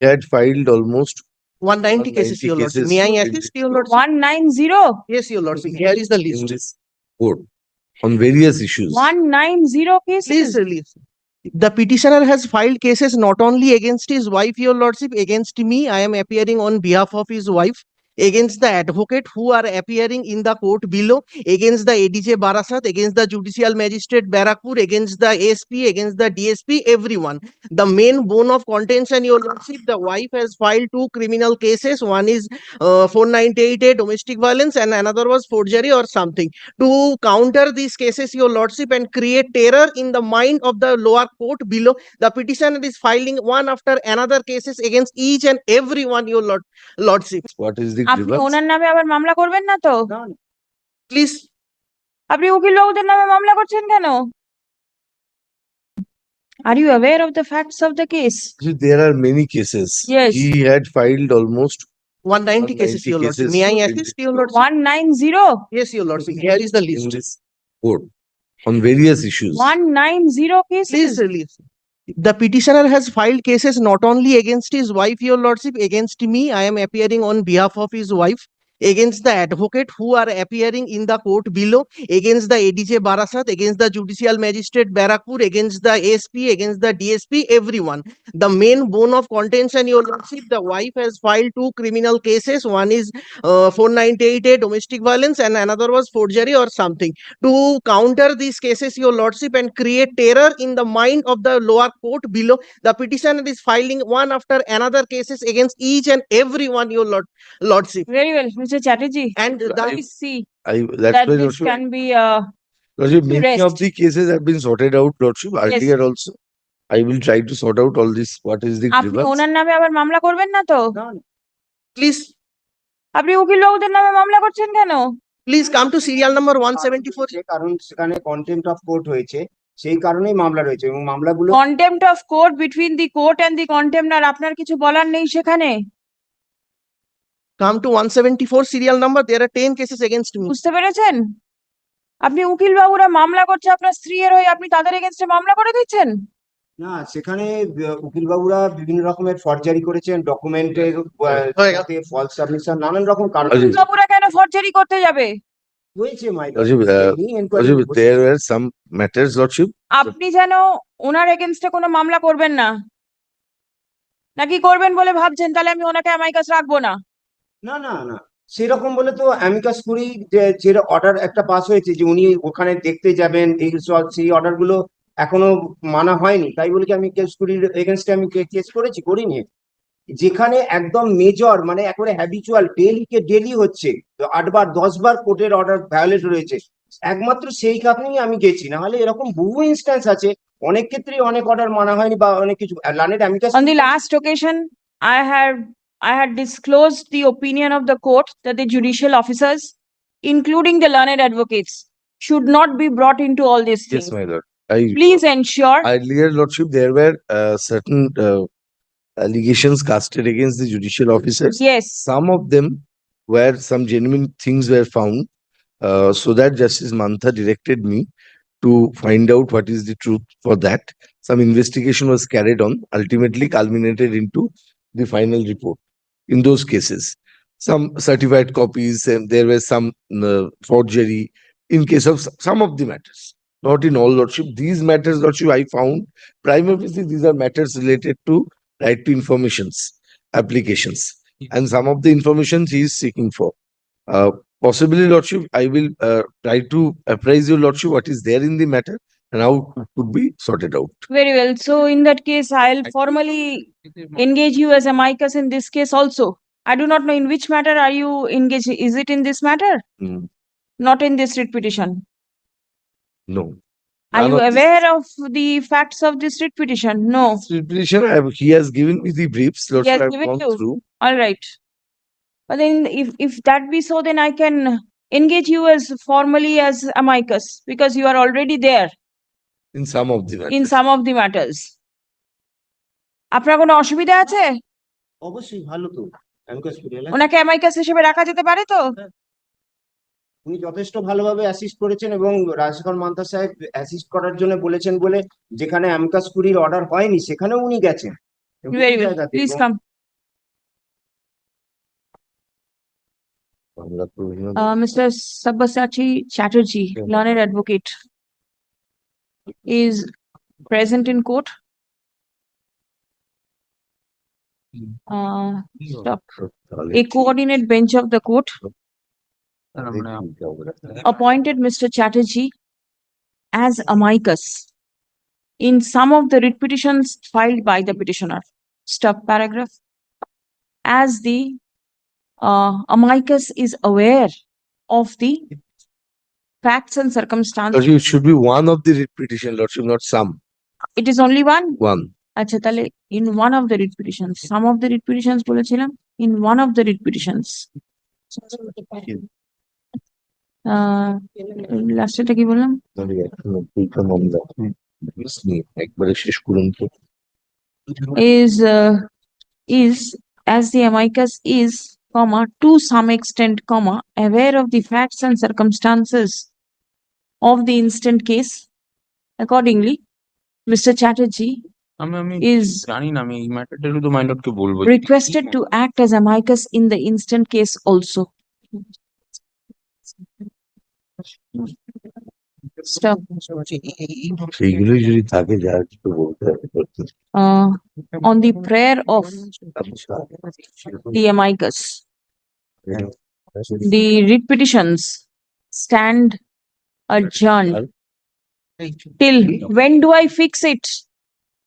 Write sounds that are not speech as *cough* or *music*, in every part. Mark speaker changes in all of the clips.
Speaker 1: had filed almost
Speaker 2: 190 cases,
Speaker 1: 190
Speaker 2: your lordship.
Speaker 1: cases
Speaker 2: May I
Speaker 1: in
Speaker 2: assist, your lordship?
Speaker 3: One nine zero,
Speaker 2: Yes, your lordship. Here is the
Speaker 1: in
Speaker 2: list.
Speaker 1: this court on various issues.
Speaker 3: one nine zero
Speaker 2: Please
Speaker 3: cases.
Speaker 2: release. The petitioner has filed cases not only against his wife, your lordship, against me. I am appearing on behalf of his wife. Against the advocate who are appearing in the court below, against the ADJ Barasat, against the judicial magistrate Barakpur, against the SP, against the DSP, everyone. The main bone of contention, your lordship, the wife has filed two criminal cases. One is uh, 498A domestic violence and another was forgery or something to counter these cases, your lordship, and create terror in the mind of the lower court below. The petitioner is filing one after another cases against each and every one, your lord, lordship.
Speaker 1: What is the
Speaker 3: আপনি
Speaker 1: grievance?
Speaker 3: ওনার নামে আবার মামলা করবেন না তো
Speaker 2: Please,
Speaker 3: আপনি উকিল বাবুদের নামে মামলা করছেন কেন are you aware of the facts of the case
Speaker 1: See, There are many cases.
Speaker 3: Yes.
Speaker 1: He had filed almost
Speaker 2: 190 cases,
Speaker 1: 190
Speaker 2: your lordship.
Speaker 1: cases
Speaker 2: May I
Speaker 1: in
Speaker 2: assist,
Speaker 1: the-
Speaker 2: your lordship?
Speaker 3: One nine zero
Speaker 2: Yes, your lordship. Here is the
Speaker 1: in
Speaker 2: list.
Speaker 1: this court on various issues.
Speaker 3: One nine zero
Speaker 2: Please
Speaker 3: cases
Speaker 2: release. The petitioner has filed cases not only against his wife, your lordship, against me. I am appearing on behalf of his wife against the advocate who are appearing in the court below, against the ADJ Barasat, against the judicial magistrate Barakpur, against the SP, against the DSP, everyone. The main bone of contention, Your Lordship, the wife has filed two criminal cases. One is uh, 4988 domestic violence and another was forgery or something. To counter these cases, Your Lordship, and create terror in the mind of the lower court below, the petitioner is filing one after another cases against each and every one, Your Lord, Lordship.
Speaker 3: Very well. Mister Chatterjee
Speaker 2: And the,
Speaker 1: I-
Speaker 3: see
Speaker 1: I, that's
Speaker 3: that
Speaker 1: why
Speaker 3: this
Speaker 1: Lordship,
Speaker 3: can be uh
Speaker 1: Lordship, many of the cases have been sorted out, Lordship, earlier also. I will try to sort out all this, what is the
Speaker 3: আপনি
Speaker 1: grievance.
Speaker 3: ওনার নামে আবার মামলা করবেন না তো
Speaker 2: please,
Speaker 3: আপনি উকিল বাবুদের নামে মামলা করছেন কেন
Speaker 2: please come to serial number 174.
Speaker 4: যে কারণ সেখানে কন্টেম্প অফ কোর্ট হয়েছে সেই কারণেই মামলা রয়েছে এবং মামলাগুলো
Speaker 3: contempt of court between the court and the contemnor আপনার কিছু বলার নেই সেখানে
Speaker 2: come to one seventy four serial are 10 cases ten cases
Speaker 3: বুঝতে পেরেছেন? আপনি উকিল বাবুরা মামলা করছে আপনার স্ত্রী এর হয়ে আপনি তাদের এগেইনস্টে মামলা করে দিচ্ছেন?
Speaker 4: না সেখানে উকিল বাবুরা বিভিন্ন রকমের ফরজারি করেছেন ডকুমেন্টের ফলস সাবমিশন নানান রকম কারণ
Speaker 3: উকিলবাবুরা কেন ফরজারি করতে যাবে? আপনি যেন ওনার এগেইনস্টে কোনো মামলা করবেন না। নাকি করবেন বলে ভাবছেন তাহলে আমি ওনাকে আমার কাছে রাখব না?
Speaker 4: না না না। সেরকম বলে তো অ্যামিকাস কুরি যে যে অর্ডার একটা পাস হয়েছে যে উনি ওখানে দেখতে যাবেন এই সেই অর্ডারগুলো এখনও মানা হয়নি। তাই বলে কি আমি কেস কুরির এগেনস্টে আমি কেস করেছি? করিনি। যেখানে একদম মেজর মানে একেবারে হ্যাবিচুয়াল ডেলি কে ডেলি হচ্ছে আটবার দশবার কোর্টের অর্ডার ভায়োলেট রয়েছে। একমাত্র সেই কারণেই আমি গেছি। না হলে এরকম বহু ইনস্ট্যান্স আছে। অনেক ক্ষেত্রেই অনেক অর্ডার মানা হয়নি বা অনেক কিছু। লানের amicus
Speaker 3: On the last occasion, I had, I had disclosed the opinion of the court that the judicial officers, including the learned advocates, should not be brought into all these things.
Speaker 1: yes, my lord. I,
Speaker 3: Please ensure,
Speaker 1: earlier, Lordship, there were uh, certain uh, allegations casted against the judicial officers.
Speaker 3: yes,
Speaker 1: Some of them where some genuine things were found, uh, so that Justice Mantha directed me to find out what is the truth for that. Some investigation was carried on, ultimately culminated into the final report in those cases. Some certified copies and there were some uh, forgery in case of some of the matters. Not in all lordship. These matters, lordship, I found primarily these are matters related to right to informations applications and some of the information he is seeking for. Uh, possibly, Lordship, I will uh, try to apprise your Lordship what is there in the matter and how it could be sorted out.
Speaker 3: very well. So in that case, I'll formally engage you as amicus in this case also. I do not know in which matter are you engaged. Is it in this matter?
Speaker 1: Mm,
Speaker 3: Not in this writ petition.
Speaker 1: No.
Speaker 3: Are
Speaker 1: None
Speaker 3: you
Speaker 1: of this-
Speaker 3: aware of the facts of this writ petition? No.
Speaker 1: This petition, I have, he has given me the briefs, Lordship,
Speaker 3: has
Speaker 1: I have
Speaker 3: given
Speaker 1: gone
Speaker 3: you.
Speaker 1: through.
Speaker 3: All right. But then if, if that be so, then I can engage you as formally as amicus because you are already there
Speaker 1: in some of the matters.
Speaker 3: in some of the matters. আপনার কোনো অসুবিধা আছে?
Speaker 4: অবশ্যই ভালো তো। Amicus কুরিয়ালা
Speaker 3: ওনাকে হিসেবে রাখা যেতে পারে তো? হ্যাঁ।
Speaker 4: উনি যথেষ্ট ভালোভাবে অ্যাসিস্ট করেছেন এবং রাজশেখর মান্তা সাহেব অ্যাসিস্ট করার জন্য বলেছেন বলে যেখানে অ্যামকাস কুরির অর্ডার হয়নি সেখানেও উনি গেছেন।
Speaker 1: Very please
Speaker 3: come mister Sabyasachi Chatterjee লনের advocate is present in court. Hmm. Uh, stop.
Speaker 1: Hmm.
Speaker 3: A coordinate bench of the court appointed Mr. Chatterjee as amicus in some of the writ petitions filed by the petitioner. Stop paragraph. As the uh, amicus is aware of the Facts and circumstances.
Speaker 1: Lordship, it should be one of the writ petition, Lordship, not some.
Speaker 3: It is only one?
Speaker 1: One.
Speaker 3: আচ্ছা তাহলে in one of the writ petition some of the writ petitions বলেছিলাম in one of the writ petitions লাস্টেটা কি বললাম
Speaker 1: একবারে শেষ করুন তো
Speaker 3: is is as the amicus is comma to some extent comma aware of the facts and circumstances of the instant case accordingly mr chatterjee
Speaker 5: আমি আমি
Speaker 3: is
Speaker 5: জানি না আমি এই ম্যাটারটা শুধু মাইন্ড কে বলবো
Speaker 3: requested to act as amicus in the instant case also stop
Speaker 1: সেইগুলোই যদি থাকে যা কিছু বলতে হবে
Speaker 3: uh, on the prayer of the amicus the writ petitions stand adjourned till when do I fix it?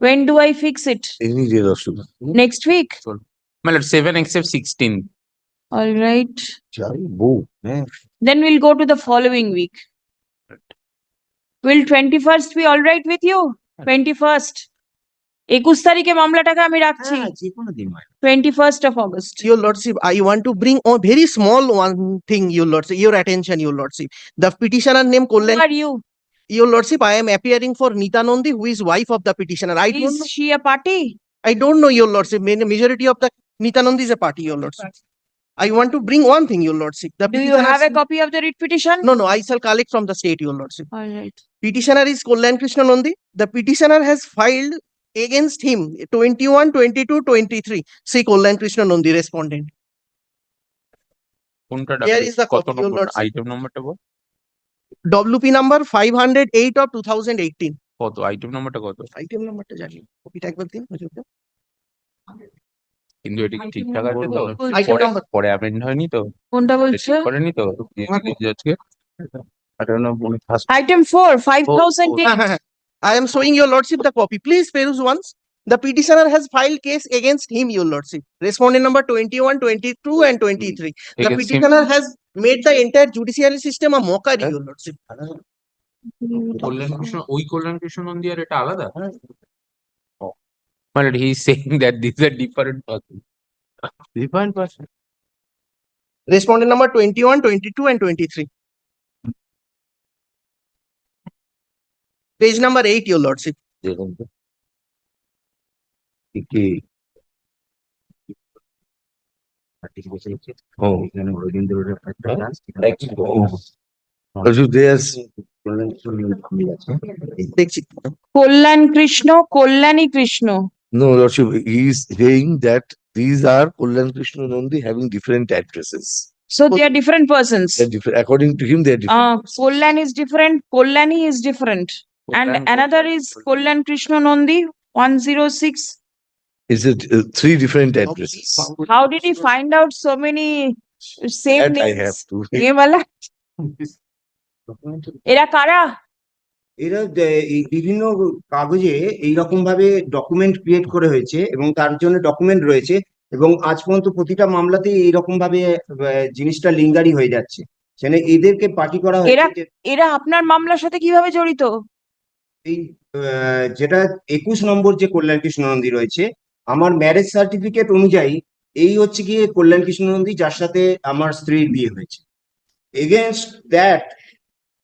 Speaker 3: When do I fix it?
Speaker 1: Any day অসুবিধা
Speaker 3: Next week?
Speaker 5: মানে seven except sixteen
Speaker 3: All right.
Speaker 1: যাই বউ হ্যাঁ
Speaker 3: Then we'll go to the following week. Will twenty-first be all right with you? Twenty-first? একুশ তারিখে মামলাটাকে আমি রাখছি
Speaker 4: হ্যাঁ যে কোনো দিন হয়
Speaker 3: twenty-first of August.
Speaker 2: Your lordship, I want to bring a very small one thing, your lordship, your attention, your lordship. The petitioner name
Speaker 3: Who
Speaker 2: Kollen,
Speaker 3: are you?
Speaker 2: your lordship, I am appearing for Nita Nandi, who is wife of the petitioner. I don't
Speaker 3: Is
Speaker 2: know,
Speaker 3: she a party?
Speaker 2: I don't know, your lordship, ma- majority of the Nita Nandi is a party, your lordship. I want to bring one thing, your lordship. The
Speaker 3: Do you
Speaker 2: petitioner
Speaker 3: have a
Speaker 2: said-
Speaker 3: copy of the writ petition?
Speaker 2: No, no, I shall collect from the state, your lordship.
Speaker 3: All right.
Speaker 2: Petitioner is Kollan Krishna Nandi. The petitioner has filed against him 21, 22, 23. See Kollan Krishna Nandi respondent.
Speaker 5: কোনটা
Speaker 2: Here is the
Speaker 5: কত
Speaker 2: copy, your
Speaker 5: number
Speaker 2: lordship.
Speaker 5: Item নাম্বারটা বল
Speaker 2: WP number 508 of 2018.
Speaker 5: কত item নাম্বারটা কত
Speaker 2: item নাম্বারটা জানি কপিটা একবার দিন হুজুরকে।
Speaker 5: কিন্তু এটা ঠিকঠাক আছে তো পরে পরে অ্যামেন্ড হয়নি তো
Speaker 3: কোনটা বলছো?
Speaker 5: করেনি তো জজকে I don't know, উনি first
Speaker 3: Item four, five thousand
Speaker 5: oh.
Speaker 2: হ্যাঁ, হ্যাঁ, হ্যাঁ। I am showing your lordship the copy. Please peruse once. The petitioner has filed case against him, your lordship. Respondent number 21, 22 and 23. The petitioner has made the entire judiciary system a mockery, your lordship.
Speaker 5: কল্যাণ কৃষ্ণ ওই কল্যাণ কৃষ্ণ নন্দী আর এটা আলাদা মানে হি *laughs* saying that this R different person different person
Speaker 2: Respondent number 21, 22 and 23. Page number 8, your lordship.
Speaker 1: দেখুন তো কি ও Lordship, there's
Speaker 2: দেখছি।
Speaker 3: কল্যাণ Krishna, Kalyani Krishna.
Speaker 1: no, Lordship, he is saying that these are Kullan Krishna Nandi having different addresses.
Speaker 3: So they are different persons.
Speaker 1: They're different, according to him, they're different.
Speaker 3: Uh, Kollan is different, Kollani is different. And another is Kollan Krishna Nandi, one zero six.
Speaker 1: Is it uh, three different addresses?
Speaker 3: How did he find out so many same
Speaker 1: That I have
Speaker 3: names?
Speaker 1: to.
Speaker 3: এ বলা, এরা কারা?
Speaker 4: এরা এই বিভিন্ন কাগজে এইরকম ভাবে document create করে হয়েছে এবং তার জন্য ডকুমেন্ট রয়েছে এবং আজ পর্যন্ত প্রতিটা মামলাতেই এইরকম ভাবে জিনিসটা লিঙ্গারি হয়ে যাচ্ছে সেখানে এদেরকে পার্টি করা হয়েছে
Speaker 3: এরা- আপনার মামলার সাথে কীভাবে জড়িত?
Speaker 4: এই যেটা একুশ নম্বর যে কল্যাণ কৃষ্ণ নন্দী রয়েছে আমার ম্যারেজ সার্টিফিকেট অনুযায়ী এই হচ্ছে গিয়ে কল্যাণ কৃষ্ণ নন্দী যার সাথে আমার স্ত্রীর বিয়ে হয়েছে এগেনস্ট দ্যাট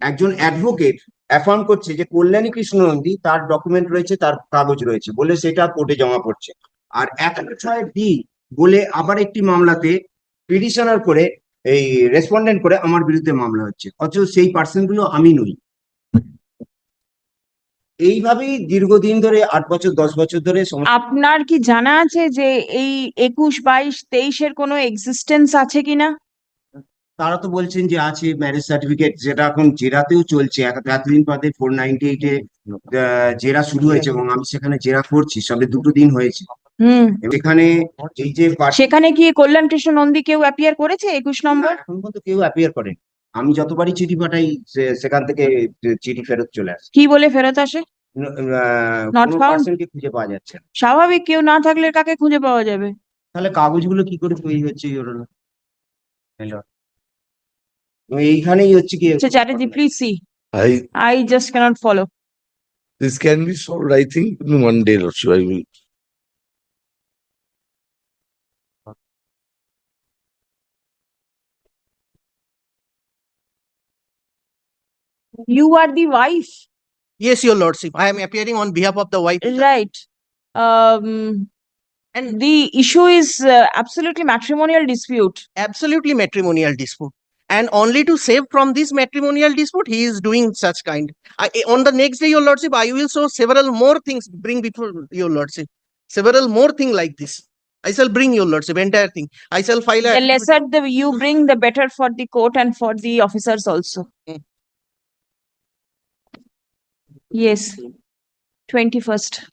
Speaker 4: একজন অ্যাডভোকেট অ্যাফার্ম করছে যে কল্যাণী কৃষ্ণ নন্দী তার ডকুমেন্ট রয়েছে, তার কাগজ রয়েছে, বলে সেটা কোর্টে জমা পড়ছে। আর এক ছয় ডি বলে আবার একটি মামলাতে পিটিশনার করে, এই রেসপন্ডেন্ট করে আমার বিরুদ্ধে মামলা হচ্ছে। অথচ সেই পার্সনগুলো আমি নই। এইভাবেই দীর্ঘদিন ধরে, আট বছর, দশ বছর ধরে
Speaker 3: আপনার কি জানা আছে যে এই একুশ, বাইশ, তেইশের কোনো এক্সিস্টেন্স আছে কিনা?
Speaker 4: তারা তো বলছেন যে আছে ম্যারেজ সার্টিফিকেট যেটা এখন জেরাতেও চলছে। এতদিন বাদে ফোর নাইনটি এইটে জেরা শুরু হয়েছে এবং আমি সেখানে জেরা করছি। সবে দুটো দিন হয়েছে। এখানে এই যে
Speaker 3: সেখানে কি কল্যাণ কৃষ্ণ নন্দী কেউ অ্যাপিয়ার করেছে একুশ নম্বর?
Speaker 4: এখন পর্যন্ত কেউ অ্যাপিয়ার করেন। আমি যতবারই চিঠি পাঠাই সেখান থেকে চিঠি ফেরত চলে আসে।
Speaker 3: কি বলে ফেরত আসে?
Speaker 4: খুঁজে পাওয়া যাচ্ছে
Speaker 3: স্বাভাবিক কেউ না থাকলে কাকে খুঁজে পাওয়া যাবে?
Speaker 4: তাহলে কাগজগুলো কি করে তৈরি হচ্ছে hello এইখানেই হচ্ছে কি
Speaker 3: So Chatterjee, please see.
Speaker 1: I
Speaker 3: I just cannot follow.
Speaker 1: this can be solved, I think, in one day or so. I will.
Speaker 3: You are the wife,
Speaker 2: Yes, your lordship. I am appearing on behalf of the wife.
Speaker 3: right? Um, and the issue is uh, absolutely matrimonial dispute.
Speaker 2: Absolutely matrimonial dispute. And only to save from this matrimonial dispute, he is doing such kind. I, on the next day, your lordship, I will show several more things, bring before your lordship. Several more thing like this. I shall bring your lordship, entire thing. I shall file a.
Speaker 3: The lesser the you bring, the better for the court and for the officers also.
Speaker 2: Mm.
Speaker 3: Yes. Twenty-first.